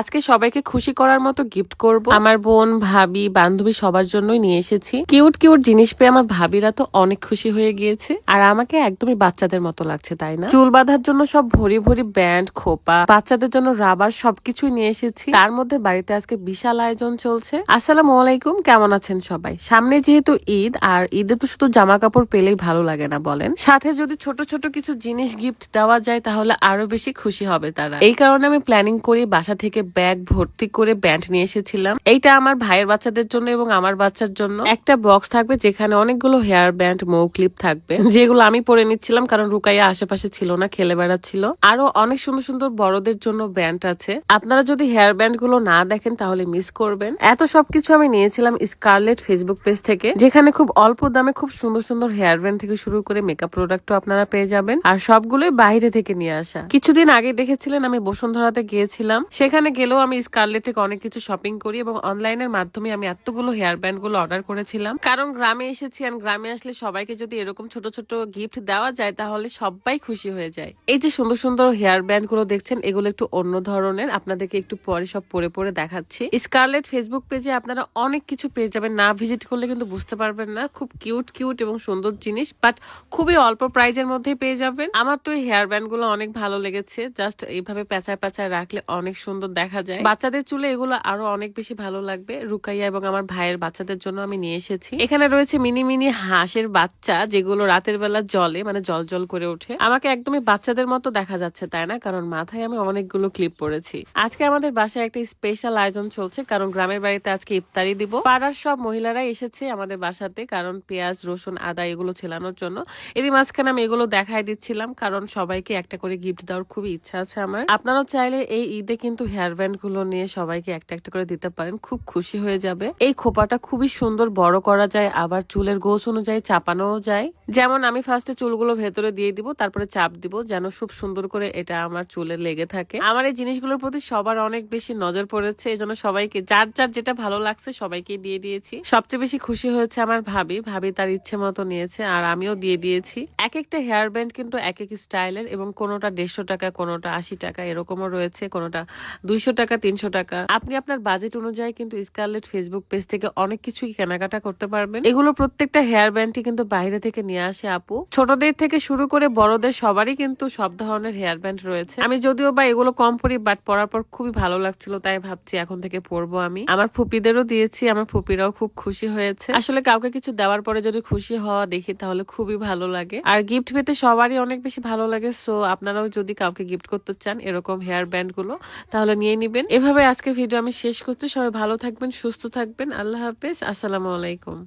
আজকে সবাইকে খুশি করার মতো গিফট করব। আমার বোন, ভাবি, বান্ধবী সবার জন্যই নিয়ে এসেছি। কিউট কিউট জিনিস পেয়ে আমার ভাবিরা তো অনেক খুশি হয়ে গিয়েছে। আর আমাকে একদমই বাচ্চাদের মতো লাগছে, তাই না? চুল বাঁধার জন্য সব ভরি ভরি ব্যান্ড খোপা, বাচ্চাদের জন্য রাবার সবকিছুই নিয়ে এসেছি। তার মধ্যে বাড়িতে আজকে বিশাল আয়োজন চলছে। আসসালামু আলাইকুম, কেমন আছেন সবাই? সামনে যেহেতু ঈদ, আর ঈদে তো শুধু জামা কাপড় পেলেই ভালো লাগে না বলেন। সাথে যদি ছোট ছোট কিছু জিনিস গিফট দেওয়া যায়, তাহলে আরও বেশি খুশি হবে তারা। এই কারণে আমি প্ল্যানিং করি বাসা থেকে ব্যাগ ভর্তি করে ব্যান্ড নিয়ে এসেছিলাম। এইটা আমার ভাইয়ের বাচ্চাদের জন্য এবং আমার বাচ্চার জন্য। একটা বক্স থাকবে যেখানে অনেকগুলো হেয়ার ব্যান্ড, মৌ ক্লিপ থাকবে। যেগুলো আমি পরে নিচ্ছিলাম কারণ রুকাইয়া আশেপাশে ছিল না, খেলে বেড়াচ্ছিল। আরও অনেক সুন্দর সুন্দর বড়দের জন্য ব্যান্ড আছে। আপনারা যদি হেয়ার ব্যান্ডগুলো না দেখেন তাহলে মিস করবেন। এত সবকিছু আমি নিয়েছিলাম স্কারলেট ফেসবুক পেজ থেকে, যেখানে খুব অল্প দামে খুব সুন্দর সুন্দর হেয়ার ব্যান্ড থেকে শুরু করে মেকআপ প্রোডাক্টও আপনারা পেয়ে যাবেন। আর সবগুলোই বাইরে থেকে নিয়ে আসা। কিছুদিন আগে দেখেছিলেন আমি বসুন্ধরাতে গিয়েছিলাম। সেখানে গেলেও আমি স্কারলেট থেকে অনেক কিছু শপিং করি এবং অনলাইনের মাধ্যমে আমি এতগুলো হেয়ার ব্যান্ডগুলো অর্ডার করেছিলাম। কারণ গ্রামে এসেছি আর গ্রামে আসলে সবাইকে যদি এরকম ছোট ছোট গিফট দেওয়া যায়, তাহলে সবাই খুশি হয়ে যায়। এই যে সুন্দর সুন্দর হেয়ার ব্যান্ডগুলো দেখছেন, এগুলো একটু অন্য ধরনের। আপনাদেরকে একটু পরে সব পরে পরে দেখাচ্ছি। স্কারলেট ফেসবুক পেজে আপনারা অনেক কিছু পেয়ে যাবেন। না ভিজিট করলে কিন্তু বুঝতে পারবেন না। খুব কিউট কিউট এবং সুন্দর জিনিস বাট খুবই অল্প প্রাইজের মধ্যে পেয়ে যাবেন। আমার তো হেয়ার ব্যান্ডগুলো অনেক ভালো লেগেছে। জাস্ট এইভাবে পেঁচায় পেঁচায় রাখলে অনেক সুন্দর দেখা যায়। বাচ্চাদের চুলে এগুলো আরও অনেক বেশি ভালো লাগবে। রুকাইয়া এবং আমার ভাইয়ের বাচ্চাদের জন্য আমি নিয়ে এসেছি। এখানে রয়েছে মিনি মিনি হাঁসের বাচ্চা, যেগুলো রাতের বেলা জলে মানে জল জল করে ওঠে। আমাকে একদমই বাচ্চাদের মতো দেখা যাচ্ছে, তাই না? কারণ মাথায় আমি অনেকগুলো ক্লিপ পরেছি আজকে আমাদের বাসায় একটা স্পেশাল আয়োজন চলছে, কারণ গ্রামের বাড়িতে আজকে ইফতারি দিব। পাড়ার সব মহিলারাই এসেছে আমাদের বাসাতে, কারণ পেঁয়াজ, রসুন, আদা এগুলো ছেলানোর জন্য। এরই মাঝখানে আমি এগুলো দেখাই দিচ্ছিলাম, কারণ সবাইকে একটা করে গিফট দেওয়ার খুবই ইচ্ছা আছে আমার। আপনারাও চাইলে এই ঈদে কিন্তু হেয়ার ব্যান্ডগুলো নিয়ে সবাইকে একটা একটা করে দিতে পারেন, খুব খুশি হয়ে যাবে। এই খোপাটা খুবই সুন্দর, বড় করা যায়, আবার চুলের গোছ অনুযায়ী চাপানোও যায়। যেমন আমি ফার্স্টে চুলগুলো ভেতরে দিয়ে দিব, তারপরে চাপ দিব, যেন খুব সুন্দর করে এটা আমার চুলে লেগে থাকে। আমার এই জিনিসগুলোর প্রতি সবার অনেক বেশি নজর পড়েছে, এই জন্য সবাইকে, যার যার যেটা ভালো লাগছে সবাইকে দিয়ে দিয়েছি। সবচেয়ে বেশি খুশি হয়েছে আমার ভাবি ভাবি তার ইচ্ছে মতো নিয়েছে, আর আমিও দিয়ে দিয়েছি। এক একটা হেয়ার ব্যান্ড কিন্তু এক এক স্টাইলের এবং কোনোটা দেড়শো টাকা, কোনোটা আশি টাকা, এরকমও রয়েছে, কোনোটা দুইশো টাকা, তিনশো টাকা। আপনি আপনার বাজেট অনুযায়ী কিন্তু স্কারলেট ফেসবুক পেজ থেকে অনেক কিছুই কেনাকাটা করতে পারবেন। এগুলো প্রত্যেকটা হেয়ার ব্যান্ডটি কিন্তু বাইরে থেকে নিয়ে আসে আপু। ছোটদের থেকে শুরু করে বড়দের সবারই কিন্তু সব ধরনের হেয়ার ব্যান্ড রয়েছে। আমি যদিও বা এগুলো কম পরি বাট পরার পর খুবই ভালো লাগছিল, তাই ভাবছি এখন থেকে পরবো আমি। আমার ফুপিদেরও দিয়েছি, আমার ফুপিরাও খুব খুশি হয়েছে। আসলে কাউকে কিছু দেওয়ার পরে যদি খুশি হওয়া দেখি, তাহলে খুবই ভালো লাগে। আর গিফট পেতে সবারই অনেক বেশি ভালো লাগে সো আপনারাও যদি কাউকে গিফট করতে চান এরকম হেয়ার ব্যান্ডগুলো, তাহলে নিয়ে নিবেন। এভাবে আজকে ভিডিও আমি শেষ করছি। সবাই ভালো থাকবেন, সুস্থ থাকবেন। আল্লাহ হাফেজ। আসসালামু আলাইকুম।